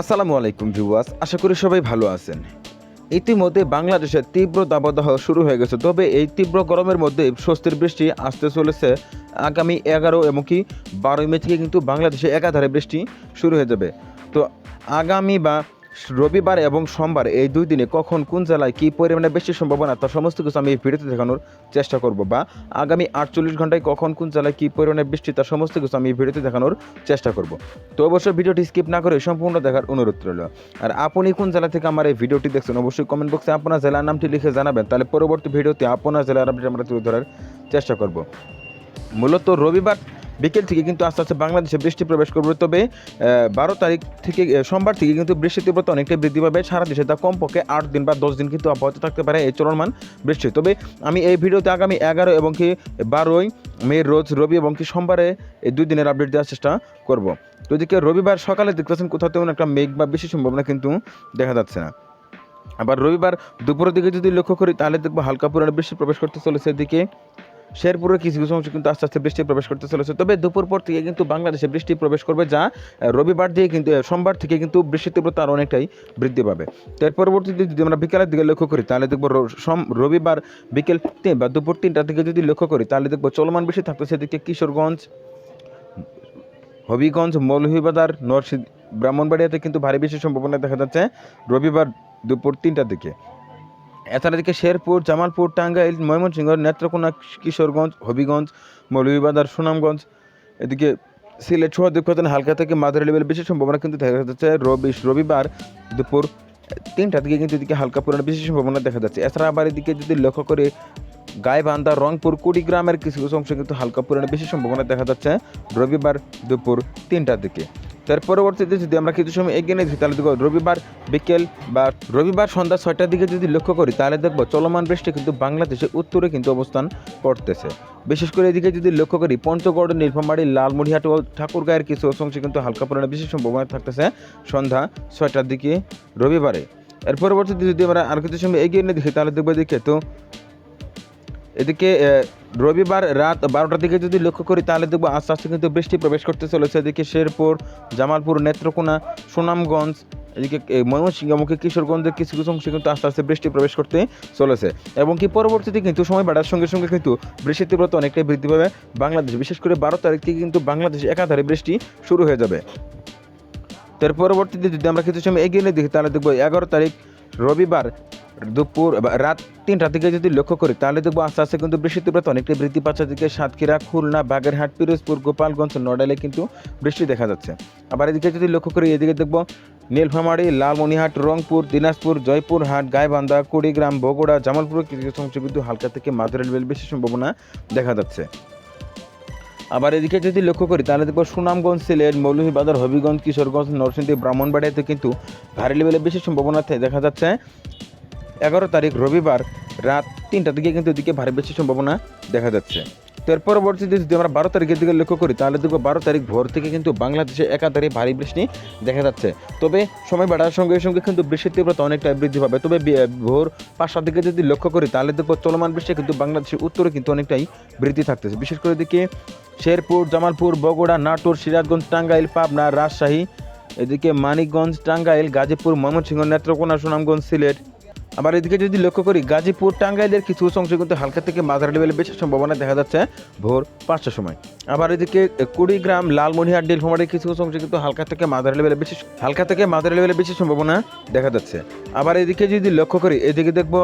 আসসালামু আলাইকুম ভিউয়ার্স, আশা করি সবাই ভালো আছেন। ইতিমধ্যে বাংলাদেশে তীব্র দাবদাহ শুরু হয়ে গেছে, তবে এই তীব্র গরমের মধ্যে স্বস্তির বৃষ্টি আসতে চলেছে আগামী এগারো এমনকি বারোই মে থেকে কিন্তু বাংলাদেশে একাধারে বৃষ্টি শুরু হয়ে যাবে। তো আগামী বা রবিবার এবং সোমবার এই দুই দিনে কখন কোন জেলায় কী পরিমাণে বেশি সম্ভাবনা তার সমস্ত কিছু আমি এই ভিডিওতে দেখানোর চেষ্টা করব বা আগামী আটচল্লিশ ঘন্টায় কখন কোন জেলায় কী পরিমাণে বৃষ্টি তার সমস্ত কিছু আমি এই ভিডিওতে দেখানোর চেষ্টা করব। তো অবশ্যই ভিডিওটি স্কিপ না করে সম্পূর্ণ দেখার অনুরোধ রইল। আর আপনি কোন জেলা থেকে আমার এই ভিডিওটি দেখছেন, অবশ্যই কমেন্ট বক্সে আপনার জেলার নামটি লিখে জানাবেন, তাহলে পরবর্তী ভিডিওতে আপনার জেলার আপডেট আমরা তুলে ধরার চেষ্টা করব। মূলত রবিবার বিকেল থেকে কিন্তু আস্তে আস্তে বাংলাদেশে বৃষ্টি প্রবেশ করবে। তবে বারো তারিখ থেকে সোমবার থেকে কিন্তু বৃষ্টির তীব্রতা অনেকটাই বৃদ্ধি পাবে। সারা দেশে তা কমপক্ষে আট দিন বা দশ দিন কিন্তু অব্যাহত থাকতে পারে এই চলমান বৃষ্টি। তবে আমি এই ভিডিওতে আগামী এগারো এবং কি বারোই মে, রোজ রবি এবং কি সোমবারে এই দুই দিনের আপডেট দেওয়ার চেষ্টা করব। তো এদিকে রবিবার সকালে দেখতেছেন কোথাও তেমন একটা মেঘ বা বেশি সম্ভাবনা কিন্তু দেখা যাচ্ছে না। আবার রবিবার দুপুরের দিকে যদি লক্ষ্য করি, তাহলে দেখব হালকা পরিমাণে বৃষ্টি প্রবেশ করতে চলেছে। এদিকে শেরপুরের কিছু কিছু অংশ কিন্তু আস্তে আস্তে বৃষ্টি প্রবেশ করতে চলেছে। তবে দুপুর পর থেকে কিন্তু বাংলাদেশে বৃষ্টি প্রবেশ করবে, যা রবিবার দিয়ে কিন্তু সোমবার থেকে কিন্তু বৃষ্টির তীব্রতা আরও অনেকটাই বৃদ্ধি পাবে। তো এর পরবর্তীতে যদি আমরা বিকেলের দিকে লক্ষ্য করি, তাহলে দেখব সোম, রবিবার বিকেল তিন বা দুপুর তিনটার দিকে যদি লক্ষ্য করি, তাহলে দেখব চলমান বৃষ্টি থাকতেছে সেদিকে কিশোরগঞ্জ, হবিগঞ্জ, মৌলভীবাজার নরসিংদী ব্রাহ্মণবাড়িয়াতে কিন্তু ভারী বৃষ্টির সম্ভাবনা দেখা যাচ্ছে রবিবার দুপুর তিনটার দিকে। এছাড়া শেরপুর, জামালপুর, টাঙ্গাইল, ময়মনসিংহ, নেত্রকোনা, কিশোরগঞ্জ, হবিগঞ্জ, মৌলভীবাজার, সুনামগঞ্জ, এদিকে সিলেট সহ দীপখাতন হালকা থেকে মাঝারি লেভেল বেশি সম্ভাবনা কিন্তু দেখা যাচ্ছে। রবি রবিবার দুপুর তিনটার দিকে কিন্তু এদিকে হালকা পরিমাণে বেশি সম্ভাবনা দেখা যাচ্ছে। এছাড়া আবার এদিকে যদি লক্ষ্য করে গাইবান্ধা, রংপুর, কুড়িগ্রামের কিছু কিছু অংশ কিন্তু হালকা পরিমাণে বেশি সম্ভাবনা দেখা যাচ্ছে রবিবার দুপুর তিনটার দিকে। তার পরবর্তীতে যদি আমরা কিছু সময় এগিয়ে নিয়ে তাহলে দেখব রবিবার বিকেল বা রবিবার সন্ধ্যা ছয়টার দিকে যদি লক্ষ্য করি, তাহলে দেখব চলমান বৃষ্টি কিন্তু বাংলাদেশের উত্তরে কিন্তু অবস্থান করতেছে। বিশেষ করে এদিকে যদি লক্ষ্য করি, পঞ্চগড়, নীলফামারী, লালমনিহাট ও ঠাকুরগাঁয়ের কিছু অংশে কিন্তু হালকা পরিমাণে বেশি সম্ভাবনা থাকতেছে সন্ধ্যা ছয়টার দিকে রবিবারে। এর পরবর্তীতে যদি আমরা আর কিছু সময় এগিয়ে নিয়ে দেখি তাহলে দেখব এদিকে তো এদিকে রবিবার রাত বারোটার দিকে যদি লক্ষ্য করি তাহলে দেখব আস্তে আস্তে কিন্তু বৃষ্টি প্রবেশ করতে চলেছে। এদিকে শেরপুর জামালপুর নেত্রকোনা সুনামগঞ্জ এদিকে এ, ময়মনসিংহমুখী কিশোরগঞ্জের কিছু কিছু অংশে কিন্তু আস্তে আস্তে বৃষ্টি প্রবেশ করতে চলেছে। এবং কি পরবর্তীতে কিন্তু সময় বাড়ার সঙ্গে সঙ্গে কিন্তু বৃষ্টির তীব্রতা অনেকটাই বৃদ্ধি পাবে বাংলাদেশ। বিশেষ করে বারো তারিখ থেকে কিন্তু বাংলাদেশে একাধারে বৃষ্টি শুরু হয়ে যাবে। তার পরবর্তীতে যদি আমরা কিছু সময় এগিয়ে নিয়ে দেখি তাহলে দেখব এগারো তারিখ রবিবার দুপুর রাত তিনটার দিকে যদি লক্ষ্য করি, তাহলে দেখব আস্তে আস্তে কিন্তু বৃষ্টির তীব্রতা অনেকটাই বৃদ্ধি পাচ্ছে। দিকে সাতক্ষীরা, খুলনা, বাগেরহাট, পিরোজপুর, গোপালগঞ্জ, নড়াইলে কিন্তু বৃষ্টি দেখা যাচ্ছে। আবার এদিকে যদি লক্ষ্য করি, এদিকে দেখব নীলফামারী, লালমনিহাট, রংপুর, দিনাজপুর, জয়পুরহাট, গাইবান্ধা, কুড়িগ্রাম, বগুড়া, জামালপুর কিছু অংশে কিন্তু হালকা থেকে মাঝারি বেশি সম্ভাবনা দেখা যাচ্ছে। আবার এদিকে যদি লক্ষ্য করি, তাহলে দেখব সুনামগঞ্জ, সিলেট, মৌলভীবাজার, হবিগঞ্জ, কিশোরগঞ্জ, নরসিংদী ব্রাহ্মণবাড়িয়াতে কিন্তু ভারী লেভেলে বেশি সম্ভাবনা দেখা যাচ্ছে এগারো তারিখ রবিবার রাত তিনটা দিকে কিন্তু এদিকে ভারী বেশি সম্ভাবনা দেখা যাচ্ছে। তো এর পরবর্তীতে যদি আমরা বারো তারিখের দিকে লক্ষ্য করি, তাহলে দেখব বারো তারিখ ভোর থেকে কিন্তু বাংলাদেশে একাধারে ভারী বৃষ্টি দেখা যাচ্ছে। তবে সময় বাড়ার সঙ্গে সঙ্গে কিন্তু বৃষ্টির তীব্রতা অনেকটা বৃদ্ধি পাবে। তবে ভোর পাঁচটার দিকে যদি লক্ষ্য করি, তাহলে দেখব চলমান বৃষ্টি কিন্তু বাংলাদেশের উত্তরে কিন্তু অনেকটাই বৃদ্ধি থাকতেছে। বিশেষ করে এদিকে শেরপুর, জামালপুর, বগুড়া, নাটোর, সিরাজগঞ্জ, টাঙ্গাইল, পাবনা, রাজশাহী, এদিকে মানিকগঞ্জ, টাঙ্গাইল, গাজীপুর, ময়মনসিংহ, নেত্রকোনা, সুনামগঞ্জ, সিলেট। আবার এদিকে যদি লক্ষ্য করি, গাজীপুর, টাঙ্গাইলের কিছু অংশ কিন্তু হালকা থেকে মাঝারি লেভেলে বেশি সম্ভাবনা দেখা যাচ্ছে ভোর পাঁচটার সময়। আবার এদিকে কুড়িগ্রাম, লালমনিহাট ডিলফামারির কিছু অংশ কিন্তু হালকা থেকে মাঝারি লেভেলে বেশি হালকা থেকে মাঝারি লেভেলে বেশি সম্ভাবনা দেখা যাচ্ছে। আবার এদিকে যদি লক্ষ্য করি, এদিকে দেখব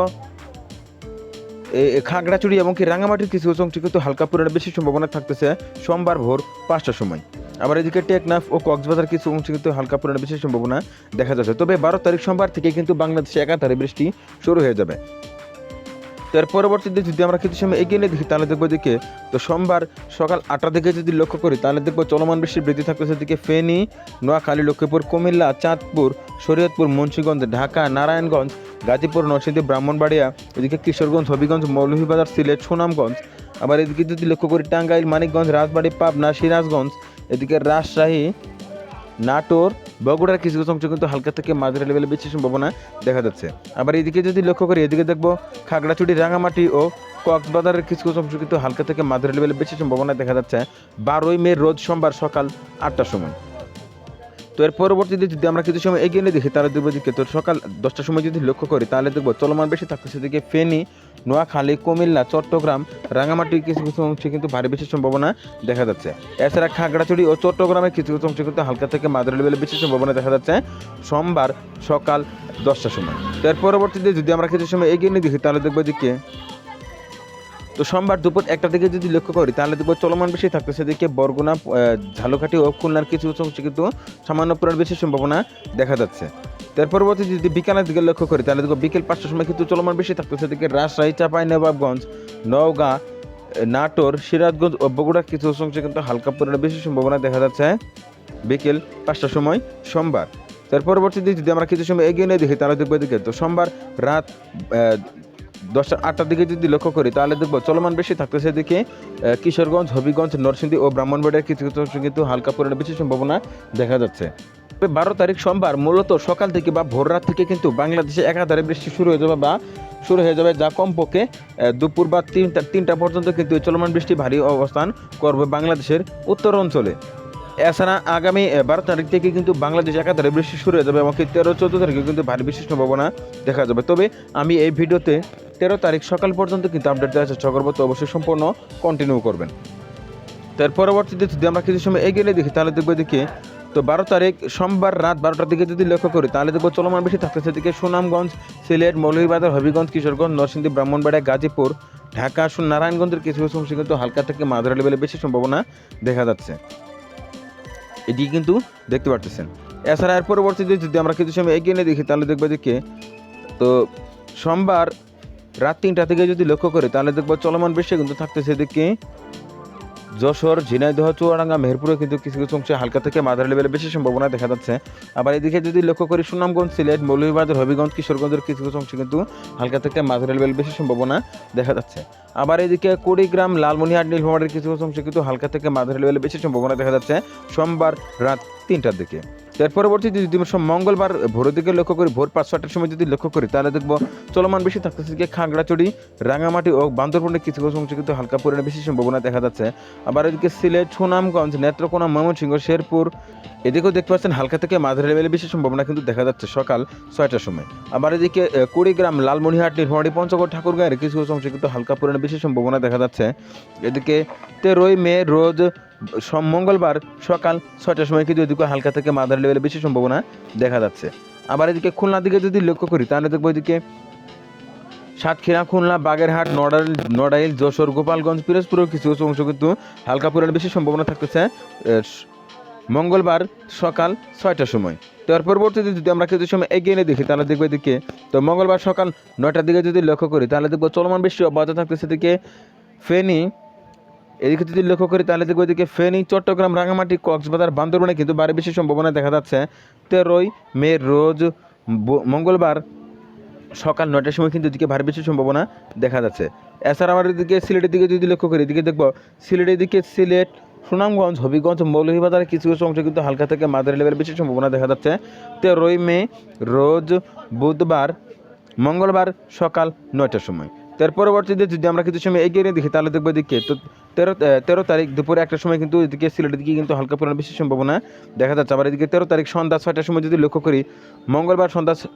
খাগড়াছড়ি এবং কি রাঙামাটির কিছু অংশে কিন্তু হালকা পরিমাণে বেশি সম্ভাবনা থাকতেছে। সোমবার ভোর পাঁচটার সময়। আবার এদিকে টেকনাফ ও কক্সবাজার কিছু অংশে কিন্তু হালকা পরিমাণে বেশি সম্ভাবনা দেখা যাচ্ছে। তবে বারো তারিখ সোমবার থেকে কিন্তু বাংলাদেশে একাধারে বৃষ্টি শুরু হয়ে যাবে। তো এর পরবর্তীতে যদি আমরা কিছু সময় এগিয়ে নিয়ে দেখি, তাহলে দেখব দিকে তো সোমবার সকাল আটটার দিকে যদি লক্ষ্য করি, তাহলে দেখব চলমান বৃষ্টির বৃদ্ধি থাকতেছে দিকে ফেনী, নোয়াখালী, লক্ষ্মীপুর, কুমিল্লা, চাঁদপুর, শরীয়তপুর, মুন্সীগঞ্জ, ঢাকা, নারায়ণগঞ্জ, গাজীপুর, নরসিংদী, ব্রাহ্মণবাড়িয়া, এদিকে কিশোরগঞ্জ, হবিগঞ্জ, মৌলভীবাজার, সিলেট, সুনামগঞ্জ। আবার এদিকে যদি লক্ষ্য করি, টাঙ্গাইল, মানিকগঞ্জ, রাজবাড়ী, পাবনা, সিরাজগঞ্জ, এদিকে রাজশাহী নাটোর, বগুড়ার কিছু কিছু অংশ কিন্তু হালকা থেকে মাঝারি লেভেলে বৃষ্টির সম্ভাবনা দেখা যাচ্ছে। আবার এদিকে যদি লক্ষ্য করি, এদিকে দেখব খাগড়াছড়ি রাঙামাটি ও কক্সবাজারের কিছু কিছু অংশ কিন্তু হালকা থেকে মাঝারি লেভেলে বেশি সম্ভাবনা দেখা যাচ্ছে। বারোই মে, রোজ সোমবার সকাল আটটার সময়। তো এর পরবর্তীতে যদি আমরা কিছু সময় এগিয়ে নিয়ে দেখি, তাহলে দেখব দিকে তো সকাল দশটার সময় যদি লক্ষ্য করি, তাহলে দেখব চলমান বেশি থাকছে। সেদিকে ফেনী, নোয়াখালী, কুমিল্লা, চট্টগ্রাম রাঙামাটি কিছু কিছু অংশে কিন্তু ভারী বেশি সম্ভাবনা দেখা যাচ্ছে। এছাড়া খাগড়াছড়ি ও চট্টগ্রামের কিছু কিছু অংশে কিন্তু হালকা থেকে মাঝারি লেভেলে বেশি সম্ভাবনা দেখা যাচ্ছে সোমবার সকাল দশটার সময়। তো এর পরবর্তীতে যদি আমরা কিছু সময় এগিয়ে নিয়ে দেখি, তাহলে দেখব দিকে তো সোমবার দুপুর একটা দিকে যদি লক্ষ্য করি, তাহলে দেখব চলমান বেশি থাকতে সেদিকে বরগুনা ঝালকাঠি ও খুলনার কিছু অংশে কিন্তু সামান্য পরিমাণ বেশি সম্ভাবনা দেখা যাচ্ছে। তার পরবর্তী যদি বিকালের দিকে লক্ষ্য করি, তাহলে দেখব বিকেল পাঁচটার সময় কিন্তু চলমান বেশি থাকতে সেদিকে রাজশাহী, চাপাই, নবাবগঞ্জ, নওগাঁ, নাটোর, সিরাজগঞ্জ ও বগুড়ার কিছু অংশে কিন্তু হালকা পরিমাণে বেশি সম্ভাবনা দেখা যাচ্ছে বিকেল পাঁচটার সময় সোমবার। তার পরবর্তীতে যদি আমরা কিছু সময় এগিয়ে নিয়ে দেখি, তাহলে দেখব এদিকে তো সোমবার রাত দশটা আটটার দিকে যদি লক্ষ্য করি, তাহলে দেখব চলমান বেশি থাকতে সেদিকে কিশোরগঞ্জ, হবিগঞ্জ, নরসিংদী ও ব্রাহ্মণবাড়িয়ার কিছু কিছু কিন্তু হালকা পরিমাণে বেশি সম্ভাবনা দেখা যাচ্ছে। তবে বারো তারিখ সোমবার মূলত সকাল থেকে বা ভোর রাত থেকে কিন্তু বাংলাদেশে একাধারে বৃষ্টি শুরু হয়ে যাবে বা শুরু হয়ে যাবে, যা কমপক্ষে দুপুর বা তিনটা তিনটা পর্যন্ত কিন্তু চলমান বৃষ্টি ভারী অবস্থান করবে বাংলাদেশের উত্তর অঞ্চলে। এছাড়া আগামী বারো তারিখ থেকে কিন্তু বাংলাদেশ একাধারে বৃষ্টি শুরু হয়ে যাবে এবং তেরো, চোদ্দ তারিখে কিন্তু ভারী বৃষ্টির সম্ভাবনা দেখা যাবে। তবে আমি এই ভিডিওতে তেরো তারিখ সকাল পর্যন্ত কিন্তু আপডেট দেওয়া চেষ্টা করব তো অবশ্যই সম্পূর্ণ কন্টিনিউ করবেন। তার পরবর্তীতে যদি আমরা কিছু সময় এগিয়ে দেখি, তাহলে দেখব এদিকে, তো বারো তারিখ সোমবার রাত বারোটার দিকে যদি লক্ষ্য করি, তাহলে দেখব চলমান বেশি থাকতেছে। এদিকে সুনামগঞ্জ, সিলেট, মৌলভীবাজার, হবিগঞ্জ, কিশোরগঞ্জ, নরসিংদী, ব্রাহ্মণবাড়িয়া, গাজীপুর, ঢাকা নারায়ণগঞ্জের কিছু কিছু অংশে কিন্তু হালকা থেকে মাঝারি লেভেলে বেশি সম্ভাবনা দেখা যাচ্ছে। এটি কিন্তু দেখতে পারতেছেন। এছাড়া এর পরবর্তীতে যদি আমরা কিছু সময় এগিয়ে নিয়ে দেখি, তাহলে দেখব এদিকে, তো সোমবার রাত তিনটা থেকে যদি লক্ষ্য করি, তাহলে দেখব চলমান বৃষ্টি কিন্তু থাকতেছে এদিকে যশোর, ঝিনাইদহ, চুয়াডাঙ্গা, মেহেরপুরে কিন্তু কিছু কিছু অংশে হালকা থেকে মাঝারি লেভেলে বেশি সম্ভাবনা দেখা যাচ্ছে। আবার এদিকে যদি লক্ষ্য করি, সুনামগঞ্জ, সিলেট, মৌলভীবাজার, হবিগঞ্জ, কিশোরগঞ্জের কিছু কিছু অংশে কিন্তু হালকা থেকে মাঝারি লেভেল বেশি সম্ভাবনা দেখা যাচ্ছে। আবার এদিকে কুড়িগ্রাম লালমনিহাট নীলফামারীর কিছু কিছু অংশে কিন্তু হালকা থেকে মাঝারি লেভেলে বেশি সম্ভাবনা দেখা যাচ্ছে। সোমবার রাত তিনটার দিকে। এর পরবর্তীতে যদি মঙ্গলবার ভোরের দিকে লক্ষ্য করি ভোর পাঁচ ছটার সময় যদি লক্ষ্য করি, তাহলে দেখব চলমান বেশি থাকতেছে যে খাগড়াচড়ি রাঙামাটি ও বান্দরবনের কিছু কিছু অংশে কিন্তু হালকা পরিমাণে বেশি সম্ভাবনা দেখা যাচ্ছে। আবার এদিকে সিলেট, সুনামগঞ্জ, নেত্রকোনা, ময়মনসিংহ, শেরপুর, এদিকেও দেখতে পাচ্ছেন হালকা থেকে মাঝারি লেভেলে বেশি সম্ভাবনা কিন্তু দেখা যাচ্ছে সকাল ছয়টার সময়। আবার এদিকে কুড়িগ্রাম লালমনিহাট নীলফামারী, পঞ্চগড়, ঠাকুরগাঁয়ের কিছু কিছু অংশে কিন্তু হালকা পরিমাণে বেশি সম্ভাবনা দেখা যাচ্ছে। এদিকে তেরোই মে, রোজ মঙ্গলবার সকাল ছয়টার সময় কিন্তু এদিকে হালকা থেকে মাদার লেভেলে বেশি সম্ভাবনা দেখা যাচ্ছে। আবার এদিকে খুলনার দিকে যদি লক্ষ্য করি, তাহলে দেখব এদিকে সাতক্ষীরা, খুলনা, বাগেরহাট, নড়াইল নড়াইল, যশোর, গোপালগঞ্জ পিরোজপুরের কিছু কিছু অংশ কিন্তু হালকা পরিমাণে বেশি সম্ভাবনা থাকতেছে মঙ্গলবার সকাল ছয়টার সময়। তো এর পরবর্তীতে যদি আমরা কিছু সময় এগিয়ে নিয়ে দেখি, তাহলে দেখব এদিকে, তো মঙ্গলবার সকাল নয়টার দিকে যদি লক্ষ্য করি, তাহলে দেখব চলমান বৃষ্টি অব্যাহত থাকতেছে এদিকে। ফেনী এদিকে যদি লক্ষ্য করি, তাহলে দেখব এদিকে ফেনী, চট্টগ্রাম রাঙামাটি কক্সবাজার, বান্দরবনে কিন্তু বাড়ি বেশি সম্ভাবনা দেখা যাচ্ছে। তেরোই মে রোজ মঙ্গলবার সকাল নয়টার সময় কিন্তু এদিকে ভারী বেশি সম্ভাবনা দেখা যাচ্ছে। এছাড়া আমার এদিকে সিলেটের দিকে যদি লক্ষ্য করি, এদিকে দেখব সিলেটের দিকে সিলেট, সুনামগঞ্জ, হবিগঞ্জ, মৌলভীবাজারের কিছু কিছু অংশ কিন্তু হালকা থেকে মাঝারি লেভেল বেশি সম্ভাবনা দেখা যাচ্ছে। তেরোই মে রোজ বুধবার, মঙ্গলবার সকাল নয়টার সময়। তার পরবর্তীতে যদি আমরা কিছু সময় এগিয়ে নিয়ে দেখি, তাহলে দেখব এদিকে তো তেরো তেরো তারিখ দুপুরে একটার সময় কিন্তু এদিকে সিলেটের দিকে কিন্তু হালকা পরিমাণ বেশি সম্ভাবনা দেখা যাচ্ছে। আবার এদিকে তেরো তারিখ সন্ধ্যা ছয়টার সময় যদি লক্ষ্য করি, মঙ্গলবার সন্ধ্যা ছ-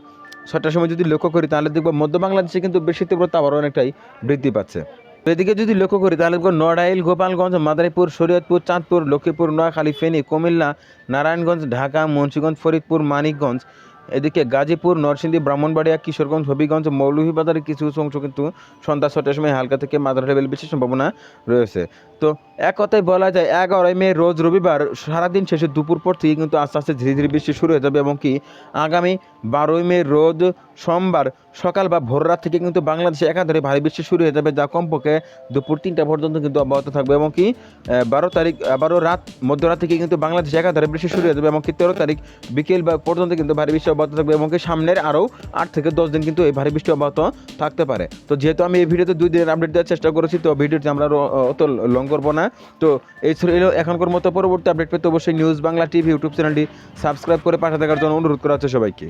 ছয়টার সময় যদি লক্ষ্য করি, তাহলে দেখব মধ্য বাংলাদেশে কিন্তু বেশি তীব্রতা আবার অনেকটাই বৃদ্ধি পাচ্ছে। এদিকে যদি লক্ষ্য করি, তাহলে দেখব নড়াইল, গোপালগঞ্জ, মাদারীপুর, শরীয়তপুর, চাঁদপুর, লক্ষ্মীপুর, নোয়াখালী, ফেনী, কুমিল্লা, নারায়ণগঞ্জ, ঢাকা, মুন্সিগঞ্জ, ফরিদপুর, মানিকগঞ্জ এদিকে গাজীপুর, নরসিংদী, ব্রাহ্মণবাড়িয়া, কিশোরগঞ্জ, হবিগঞ্জ মৌলভীবাজারের কিছু কিছু অংশ কিন্তু সন্ধ্যা ছটার সময় হালকা থেকে মাদার লেভেল বৃষ্টির সম্ভাবনা রয়েছে। তো এক কথায় বলা যায়, এগারোই মে রোজ রবিবার সারাদিন শেষে দুপুর পর থেকে কিন্তু আস্তে আস্তে ধীরে ধীরে বৃষ্টি শুরু হয়ে যাবে এবং কি আগামী বারোই মে রোজ সোমবার সকাল বা ভোর রাত থেকে কিন্তু বাংলাদেশে একাধারে ভারী বৃষ্টি শুরু হয়ে যাবে, যা কমপক্ষে দুপুর তিনটা পর্যন্ত কিন্তু অব্যাহত থাকবে এবং কি বারো তারিখ বারো রাত, মধ্যরাত থেকে কিন্তু বাংলাদেশে একাধারে বৃষ্টি শুরু হয়ে যাবে এবং কি তেরো তারিখ বিকেল বা পর্যন্ত কিন্তু ভারী বৃষ্টি অব্যাহত থাকবে এবং কি সামনের আরও আট থেকে দশ দিন কিন্তু এই ভারী বৃষ্টি অব্যাহত থাকতে পারে। তো যেহেতু আমি এই ভিডিওতে দুই দিনের আপডেট দেওয়ার চেষ্টা করেছি, তো ভিডিওটি আমরা অত লং করব না। তো এই ছিল এখনকার মতো পরবর্তী আপডেট পেতে অবশ্যই নিউজ বাংলা টিভি ইউটিউব চ্যানেলটি সাবস্ক্রাইব করে পাশে থাকার জন্য অনুরোধ করা হচ্ছে সবাইকে।